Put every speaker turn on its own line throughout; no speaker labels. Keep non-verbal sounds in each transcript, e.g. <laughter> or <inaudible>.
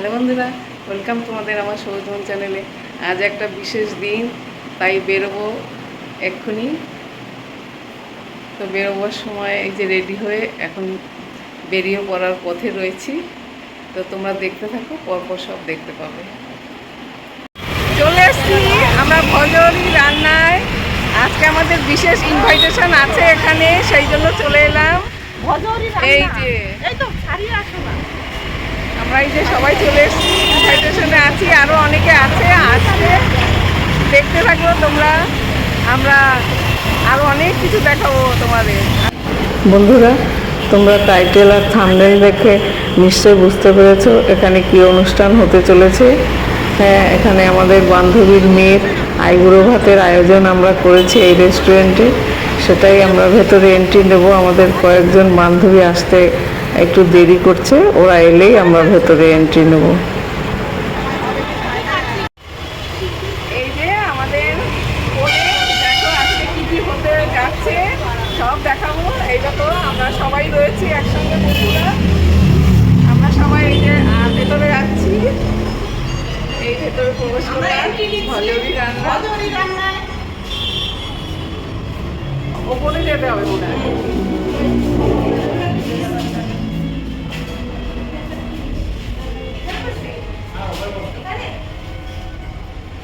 Hello বন্ধুরা welcome তোমাদের আমার সৌজমন চ্যানেলে আজ একটা বিশেষ দিন তাই বেরোবো এক্ষুনি। তো বেরোবার সময় এই যে রেডি হয়ে এখন বেরিয়ে পড়ার পথে রয়েছি। তো তোমরা দেখতে থাকো পরপর সব দেখতে পাবে। চলে এসছি আমরা ভজরি রান্নায়। আজকে আমাদের বিশেষ ইনভাইটেশন আছে এখানে সেই জন্য চলে এলাম। এই যে।
এই তো ছাড়িয়ে আসো না।
আমরা এই যে সবাই চলে এসেছি আছি আরও অনেকে আছে, আসবে। দেখতে থাকো তোমরা। আমরা আরও অনেক কিছু দেখাবো তোমাদের। বন্ধুরা, তোমরা টাইটেল আর থামনেল দেখে নিশ্চয় বুঝতে পেরেছ এখানে কি অনুষ্ঠান হতে চলেছে। হ্যাঁ এখানে আমাদের বান্ধবীর মেয়ের আইবুড়ো ভাতের আয়োজন আমরা করেছি এই রেস্টুরেন্টে সেটাই আমরা ভেতরে এন্ট্রি নেব। আমাদের কয়েকজন বান্ধবী আসতে একটু দেরি করছে ওরা এলেই আমরা ভেতরে এন্ট্রি নেব। এই যে আমাদের কোণে দেখো আজকে কি কি হতে যাচ্ছে সব দেখাবো। এই দেখো আমরা সবাই রয়েছি একসঙ্গে বন্ধুরা। আমরা সবাই এই যে ভেতরে যাচ্ছি। এই ভেতরে প্রবেশ ভজরি রান্না। ওপরে যেতে হবে মনে হয়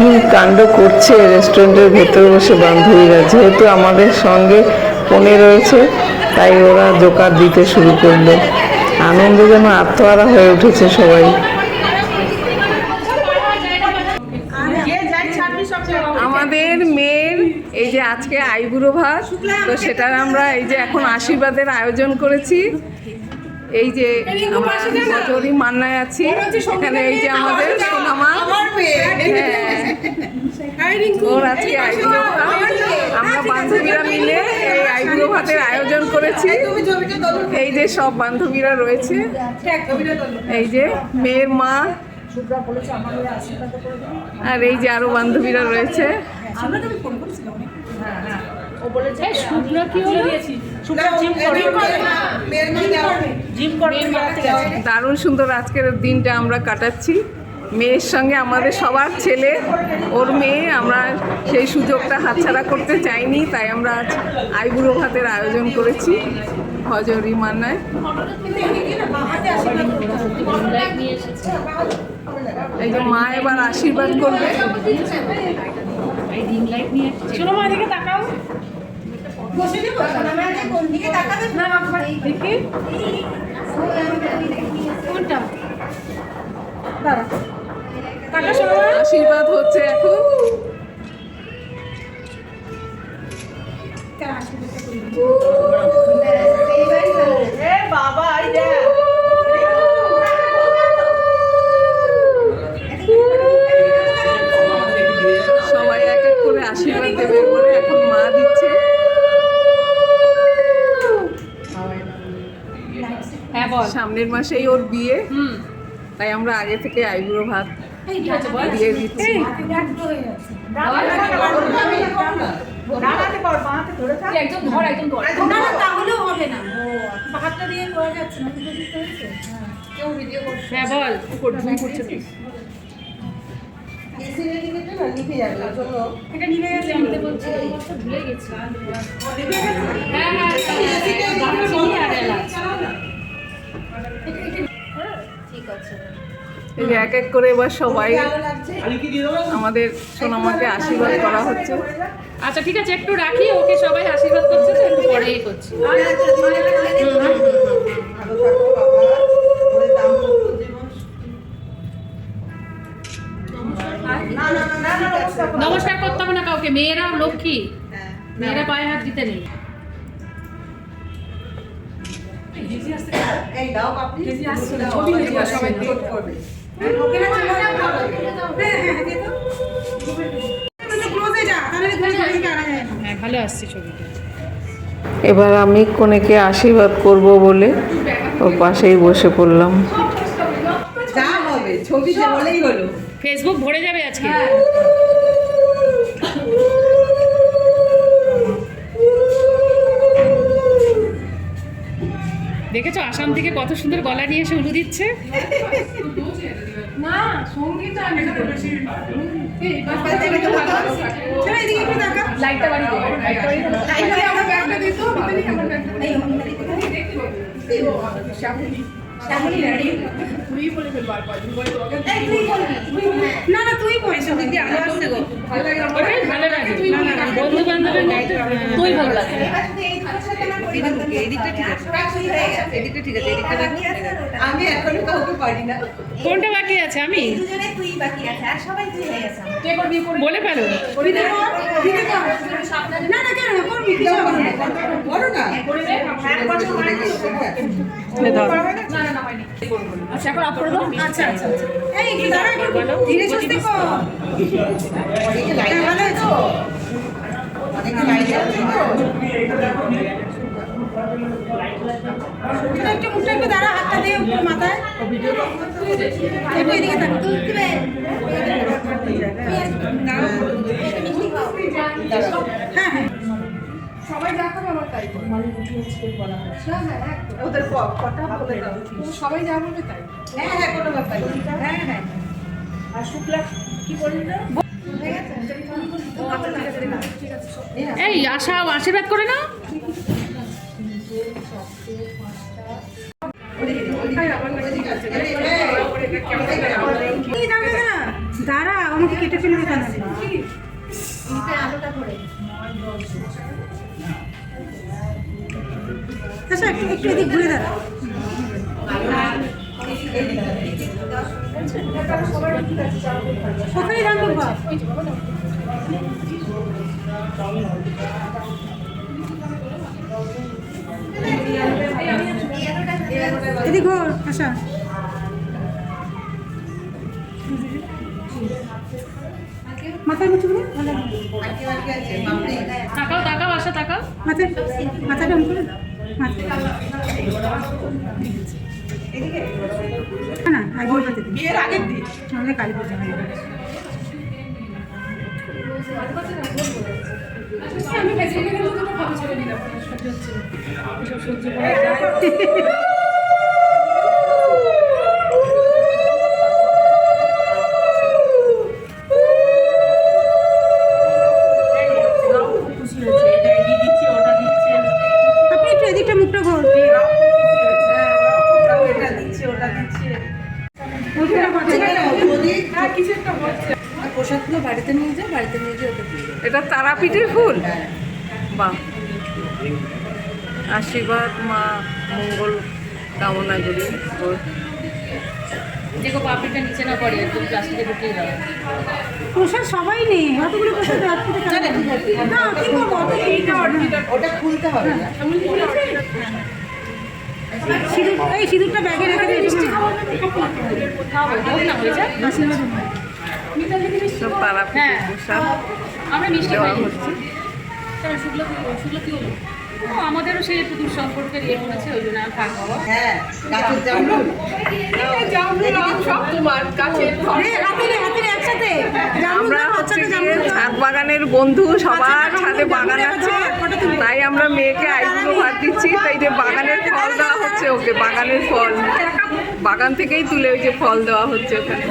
কি কাণ্ড করছে রেস্টুরেন্টের ভেতরে বসে বান্ধবীরা। যেহেতু আমাদের সঙ্গে ফোনে রয়েছে, তাই ওরা জোকার দিতে শুরু করল। আনন্দে যেন আত্মহারা হয়ে উঠেছে সবাই। আমাদের মেয়ের এই যে আজকে আইবুড়ো ভাত, তো সেটার আমরা এই যে এখন আশীর্বাদের আয়োজন করেছি। এই যে আমরা বজরি মান্নায় আছি। এখানে এই যে আমাদের সোনামা। হ্যাঁ। ওর আজকে আইবুড়ো আমরা বান্ধবীরা মিলে এই আইবুড়ো ভাতের আয়োজন করেছি। এই যে সব বান্ধবীরা রয়েছে। এই যে মেয়ের মা। আর এই যে আরও বান্ধবীরা রয়েছে।
শুকনো কি হলো? শুকনো জিম করে। জিম
দারুণ সুন্দর আজকের দিনটা আমরা কাটাচ্ছি। মেয়ের সঙ্গে আমাদের সবার ছেলে ওর মেয়ে আমরা সেই সুযোগটা হাতছাড়া করতে চাইনি তাই আমরা আজ আইবুড়ো ভাতের আয়োজন করেছি হজরি মান্নায় এই যে মা এবার আশীর্বাদ করবে।
তাকাও। দেখি কোনটা? দাঁড়া।
আশীর্বাদ হচ্ছে। এখন
বাবা এই দেখ।
বল সামনের মাসেই ওর বিয়ে
হুম
তাই আমরা আগে থেকে আইবুড়ো ভাত দিয়ে দিচ্ছি
দাঁড়াতে পার বাঁহাতে ধরে থাক একদম ধর একদম ধর
না না তাহলেও হবে না
হাতটা দিয়ে করা যাচ্ছে না কেউ ভিডিও করছে হ্যাঁ বল কর তুমি করছ কি এটা নিভে গেছে নিতে বলছি ভুলে গেছি হ্যাঁ হ্যাঁ
এই যে এক এক করে এবার সবাই আমাদের সোনামাকে আশীর্বাদ করা হচ্ছে।
আচ্ছা ঠিক আছে একটু রাখি ওকে সবাই আশীর্বাদ করছে তো একটু পরেই করছি। নমস্কার করতে হবে না কাউকে মেয়েরা লক্ষ্মী মেয়েরা পায়ে হাত দিতে নেই।
দাও
না, ছবি
সবাই। নোট করবে
হ্যাঁ ভালো আসছে ছবিটা
এবার আমি কনেকে আশীর্বাদ করব বলে ওর পাশেই বসে পড়লাম
যা হবে ছবি বলেই হলো
ফেসবুক ভরে যাবে আজকে দেখেছ? আসাম থেকে কত সুন্দর গলা নিয়ে এসে উলু দিচ্ছে? লাইটটা বাড়ি ওটাই ভালো লাগে। বন্ধু বান্ধবের তুই ভালো লাগে।
এদিকটা ঠিক আছে। ঠিক আছে এদিকটা আমি এখনও কাউকে পারি না।
কোনটা বাকি আছে আমি?
দুজনে তুই বাকি আছে আর সবাই তুই হয়ে গেছে। আমার।
বলে ফেলো।
বলো না
আচ্ছা এখন আপ করে দাও আচ্ছা আচ্ছা।
ধীরে সুস্থে কর। অনেকে লাইন ভালো আছে। অনেকে লাইন আছে।
একটু মুখটা একটু দাঁড়া, হাতটা দিয়ে উপর মাথায় একটু এদিকে তাকা। হ্যাঁ হ্যাঁ
ওদের ক- কটা বলে দাও
সবাই যা বলবে তাই
হ্যাঁ হ্যাঁ কোনো ব্যাপার। হ্যাঁ হ্যাঁ
এই, আশা, আশীর্বাদ করে নাও
দাঁড়া আমাকে কেটে কেন আচ্ছা একটু এদিক ঘুরে দাঁড়া। ওখানেই রাখব বাপ এদিক ঘোর আশা মাথায় মুছে ঘুরে ভালো
তাকাও তাকাও আশা তাকাও।
মাথায় করে মাথায়। না না আগে ওটাতে
বিয়ের আগের দিন।
নাহলে কালী পুজো হয়ে। <laughs>
তারাপীঠের ফুল? বাহ। আশীর্বাদ মা মঙ্গল কামনা করি। ওর
দেখো পাপড়িটা নিচে না পড়ে একদম প্লাস্টিকে ঢুকিয়ে দাও।
প্রসাদ সবাই নেই অতগুলো প্রসাদ রাখতে না কি করব
ওটা খুলতে হবে না।
সিঁদুর এই সিঁদুরটা ব্যাগে রেখে দিয়েছি।
না হয়ে যায়
সব
হ্যাঁ। আমরা মিষ্টি খাই।
হচ্ছে।
চলো শুক্লো কি হলো ও আমাদেরও সেই একটু দূর সম্পর্কের ইয়ে করেছে ওই জন্য আর থাকব
হ্যাঁ গাছের জামরুল।
সব তোমার
একসাথে
আমরা হচ্ছে গিয়ে ছাদ বাগানের বন্ধু সবার ছাদে বাগান আছে। তাই আমরা মেয়েকে আইগুলো ভাত দিচ্ছি তাই যে বাগানের ফল দেওয়া হচ্ছে ওকে বাগানের ফল। বাগান থেকেই তুলে ওই যে ফল দেওয়া হচ্ছে ওখানে।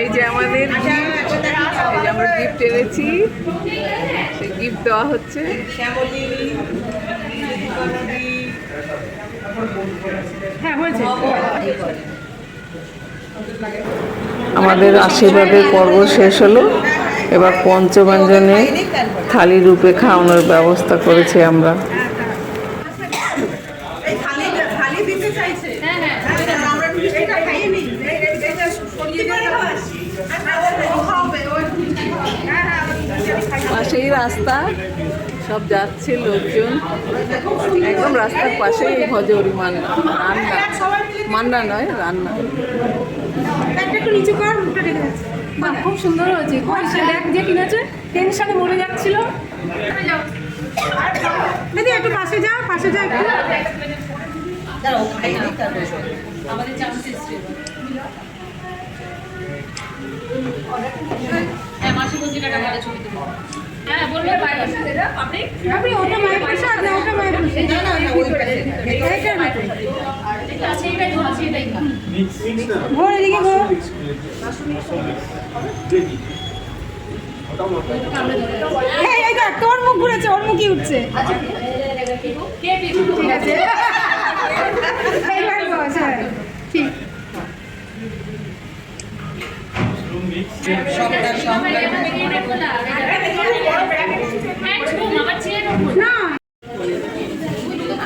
এই
যে আমাদের এই যে আমরা গিফট এনেছি সেই গিফট দেওয়া হচ্ছে।
হ্যাঁ হয়েছে।
আমাদের আশীর্বাদের পর্ব শেষ হলো। এবার পঞ্চব্যঞ্জনে থালি রূপে খাওয়ানোর ব্যবস্থা করেছি আমরা।
পাশেই রাস্তা। সব যাচ্ছে লোকজন। একদম রাস্তার পাশেই এই ভজরি মান্না রান্না মান্না নয় রান্না।
খুব সুন্দর হয়েছে। কই সে দেখ যে কিনেছে টেনশনে মরে যাচ্ছিল।
দিদি একটু পাশে যা পাশে যা একটু।
দাঁড়াও খাইয়ে দিই তারপরে শোন।
আমাদের হ্যাঁ মাসি বলছি একটা ভালো ছবি হ্যাঁ। আছে আছে
তোর মুখ ঘুরেছে ওর মুখই উঠছে। ঠিক আছে। এইবার বস, হ্যাঁ। ঠিক।
সবটা সব
না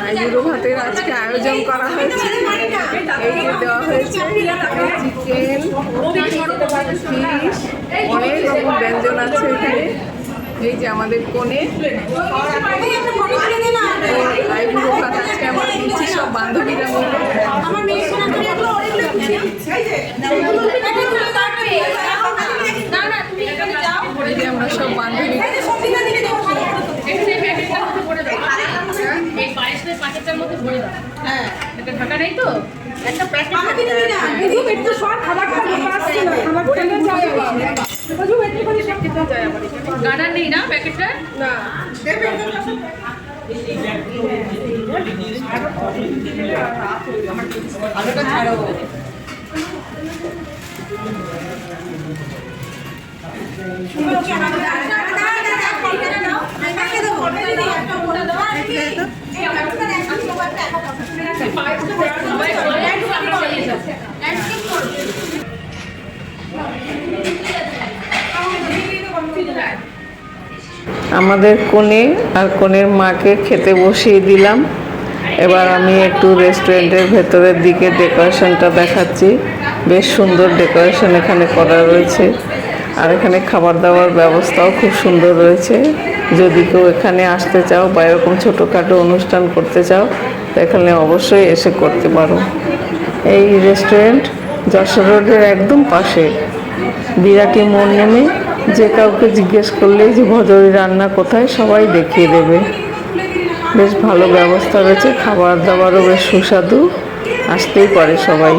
আইবুড়ো ভাতের আজকে আয়োজন করা হয়েছে এই যে দেওয়া হয়েছে চিকেন ফিশ অনেক রকম ব্যঞ্জন আছে এখানে যে আমাদের কোণে আজকে আমরা দিচ্ছি সব বান্ধবীরা
আমার মেয়ের
সব বান্ধবী
প্যাকেটটার মধ্যে ভরে দাও
হ্যাঁ
এটা ঢাকা নেই তো একটা প্যাকেট
না দিদি একটু সর খাবার খাবার খেলে যায় বুঝু একটু করে সব খেতে যায় আমার
গার্ডার নেই না। প্যাকেটটা
আমাদের কনে আর কনের মাকে খেতে বসিয়ে দিলাম। এবার আমি একটু রেস্টুরেন্টের ভেতরের দিকে ডেকোরেশনটা দেখাচ্ছি। বেশ সুন্দর ডেকোরেশন এখানে করা রয়েছে। আর এখানে খাবার দাবার ব্যবস্থাও খুব সুন্দর রয়েছে। যদি কেউ এখানে আসতে চাও বা এরকম ছোটোখাটো অনুষ্ঠান করতে চাও এখানে অবশ্যই এসে করতে পারো। এই রেস্টুরেন্ট যশোর রোডের একদম পাশে। বিরাটি মোড় নেমে যে কাউকে জিজ্ঞেস করলেই যে ভদরি রান্না কোথায়, সবাই দেখিয়ে দেবে। বেশ ভালো ব্যবস্থা রয়েছে খাবার দাবারও বেশ সুস্বাদু, আসতেই পারে সবাই।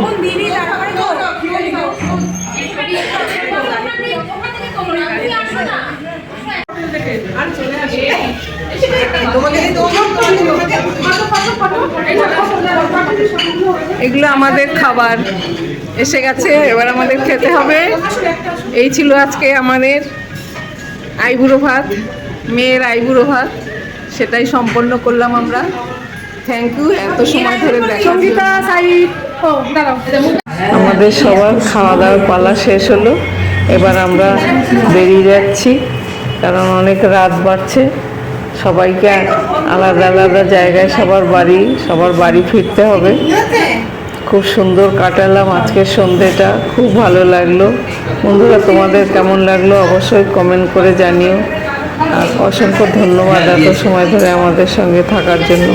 এগুলো আমাদের খাবার। এসে গেছে এবার আমাদের খেতে হবে। এই ছিল আজকে আমাদের আইবুড়ো ভাত মেয়ের আইবুড়ো ভাত। সেটাই সম্পন্ন করলাম আমরা। থ্যাংক ইউ এত সময় ধরে আমাদের সবার খাওয়া দাওয়ার পালা শেষ হলো। এবার আমরা বেরিয়ে যাচ্ছি কারণ অনেক রাত বাড়ছে। সবাইকে আলাদা আলাদা জায়গায় সবার বাড়ি সবার বাড়ি ফিরতে হবে। খুব সুন্দর কাটালাম আজকের সন্ধেটা খুব ভালো লাগল। বন্ধুরা, তোমাদের কেমন লাগল অবশ্যই কমেন্ট করে জানিও। আর অসংখ্য ধন্যবাদ এত সময় ধরে আমাদের সঙ্গে থাকার জন্য।